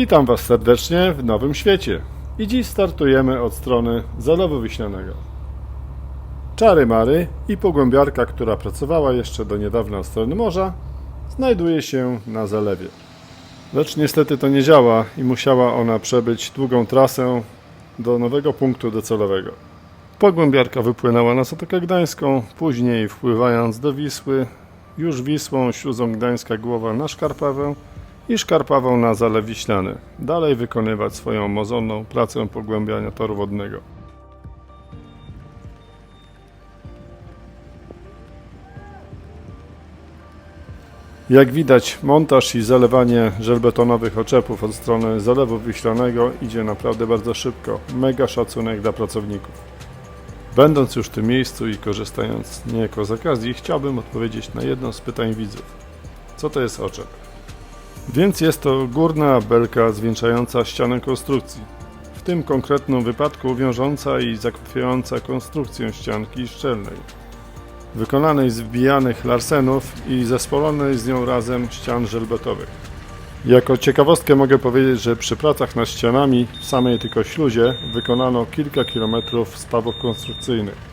Witam Was serdecznie w nowym świecie. I dziś startujemy od strony Zalewu Wiślanego. Czary Mary i pogłębiarka, która pracowała jeszcze do niedawna od strony morza, znajduje się na zalewie. Lecz niestety to nie działa i musiała ona przebyć długą trasę do nowego punktu docelowego. Pogłębiarka wypłynęła na Zatokę Gdańską, później wpływając do Wisły, już Wisłą, śluzą Gdańska Głowa na Szkarpawę i Szkarpawą na Zalew Wiślany. Dalej wykonywać swoją mozolną pracę pogłębiania toru wodnego. Jak widać, montaż i zalewanie żelbetonowych oczepów od strony Zalewu Wiślanego idzie naprawdę bardzo szybko. Mega szacunek dla pracowników. Będąc już w tym miejscu i korzystając niejako z okazji, chciałbym odpowiedzieć na jedno z pytań widzów. Co to jest oczep? Więc jest to górna belka zwieńczająca ścianę konstrukcji. W tym konkretnym wypadku wiążąca i zakwająca konstrukcję ścianki szczelnej. Wykonanej z wbijanych larsenów i zespolonej z nią razem ścian żelbetowych. Jako ciekawostkę mogę powiedzieć, że przy pracach nad ścianami w samej tylko śluzie wykonano kilka kilometrów spawów konstrukcyjnych.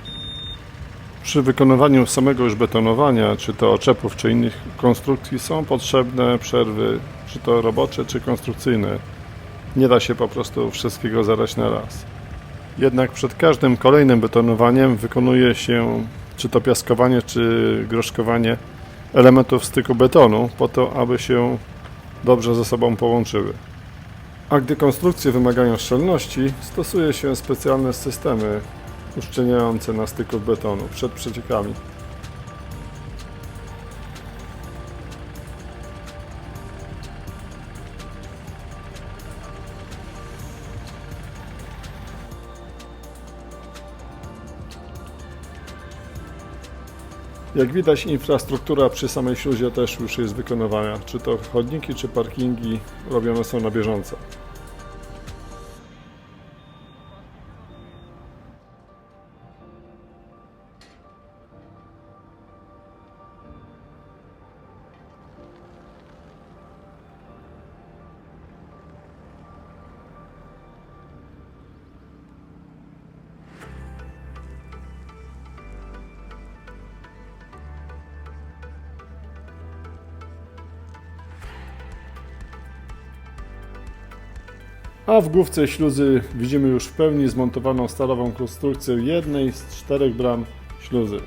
Przy wykonywaniu samego już betonowania, czy to oczepów, czy innych konstrukcji, są potrzebne przerwy, czy to robocze, czy konstrukcyjne. Nie da się po prostu wszystkiego zarać na raz. Jednak przed każdym kolejnym betonowaniem wykonuje się czy to piaskowanie, czy groszkowanie elementów styku betonu, po to, aby się dobrze ze sobą połączyły. A gdy konstrukcje wymagają szczelności, stosuje się specjalne systemy uszczelniające na styku betonu przed przeciekami. Jak widać, infrastruktura przy samej śluzie też już jest wykonywana. Czy to chodniki, czy parkingi robione są na bieżąco. A w główce śluzy widzimy już w pełni zmontowaną stalową konstrukcję jednej z czterech bram śluzy.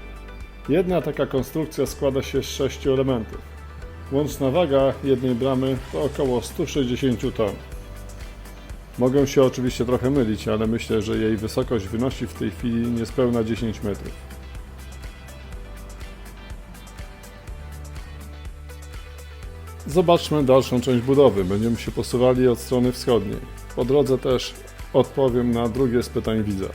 Jedna taka konstrukcja składa się z sześciu elementów. Łączna waga jednej bramy to około 160 ton. Mogę się oczywiście trochę mylić, ale myślę, że jej wysokość wynosi w tej chwili niespełna 10 metrów. Zobaczmy dalszą część budowy. Będziemy się posuwali od strony wschodniej. Po drodze też odpowiem na drugie z pytań widza.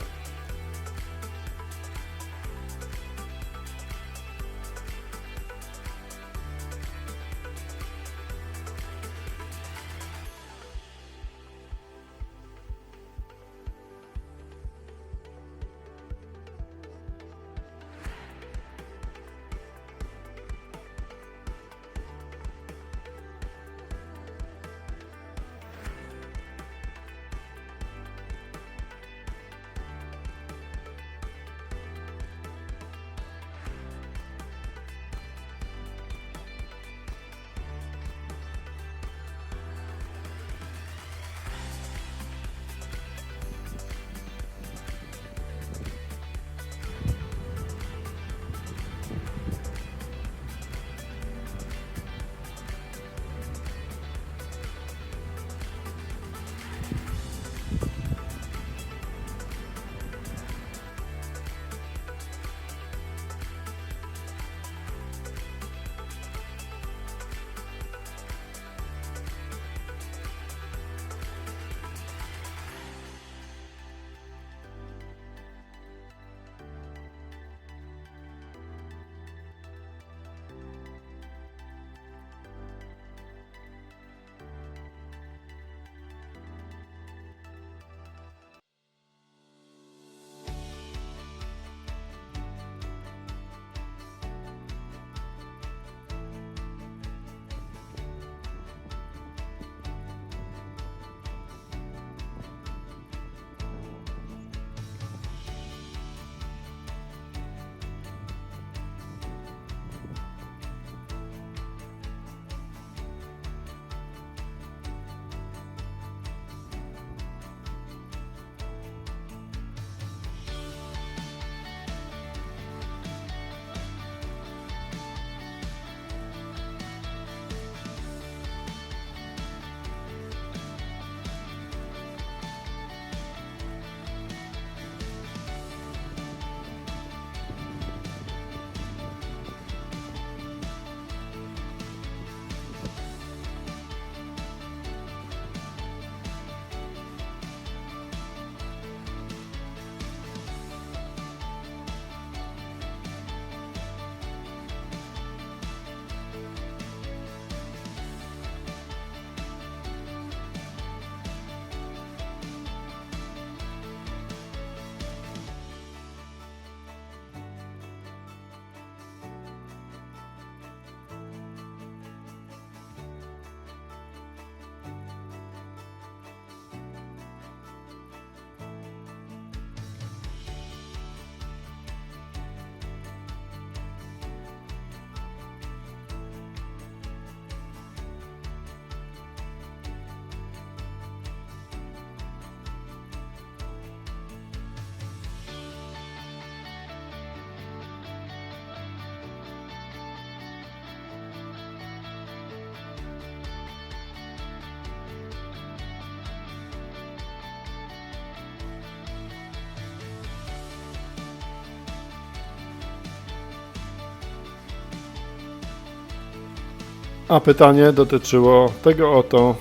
A pytanie dotyczyło tego oto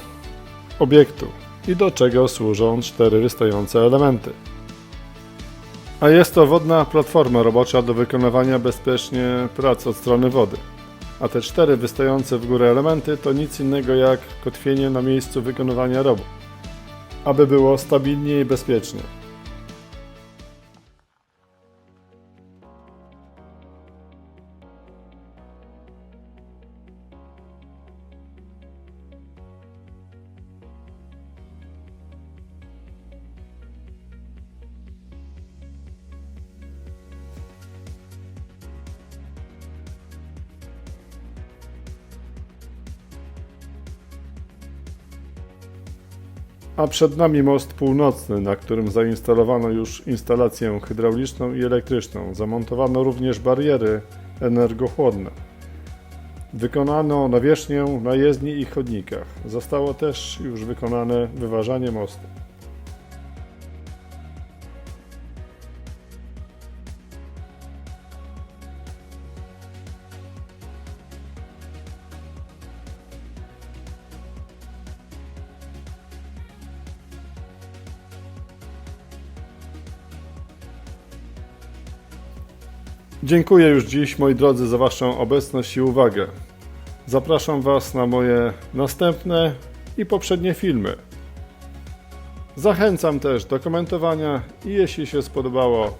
obiektu i do czego służą cztery wystające elementy. A jest to wodna platforma robocza do wykonywania bezpiecznie prac od strony wody. A te cztery wystające w górę elementy to nic innego jak kotwienie na miejscu wykonywania robót, aby było stabilnie i bezpiecznie. A przed nami most północny, na którym zainstalowano już instalację hydrauliczną i elektryczną. Zamontowano również bariery energochłodne. Wykonano nawierzchnię na jezdni i chodnikach. Zostało też już wykonane wyważanie mostu. Dziękuję już dziś, moi drodzy, za Waszą obecność i uwagę. Zapraszam Was na moje następne i poprzednie filmy. Zachęcam też do komentowania i jeśli się spodobało,